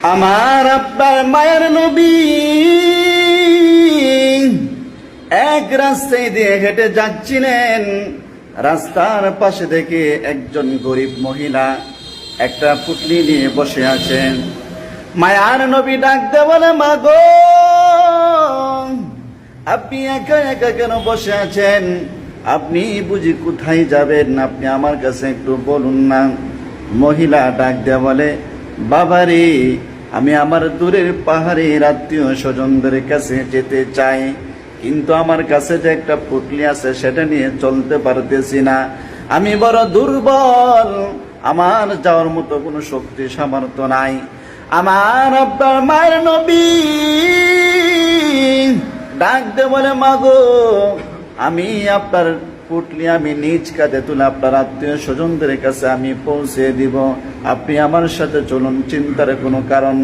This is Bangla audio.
আমার আব্বার মায়ের নবী। এক রাস্তায় দিয়ে হেঁটে যাচ্ছিলেন। রাস্তার পাশে দেখে একজন গরিব মহিলা একটা পুটলি নিয়ে বসে আছেন। মায়ার নবী ডাকতে বলে, মা গো, আপনি একা একা কেন বসে আছেন? আপনি বুঝি কোথায় যাবেন? আপনি আমার কাছে একটু বলুন না। মহিলা ডাক দেওয়া বলে, বাবারে আমি আমার দূরের পাহাড়ের আত্মীয় স্বজনদের কাছে যেতে চাই, কিন্তু আমার কাছে যে একটা পুটলি আছে সেটা নিয়ে চলতে পারতেছি না। আমি বড় দুর্বল, আমার যাওয়ার মতো কোনো শক্তি সামর্থ্য নাই। আমার আব্বার মায়ের নবী, ডাক দে বলে, মাগো, আমি আপনার পুটলি আমি নিজ কাঁধে তুলে আপনার আত্মীয় স্বজনদের কাছে আমি পৌঁছে দিব। আপনি আমার সাথে চলুন, চিন্তার কোনো কারণ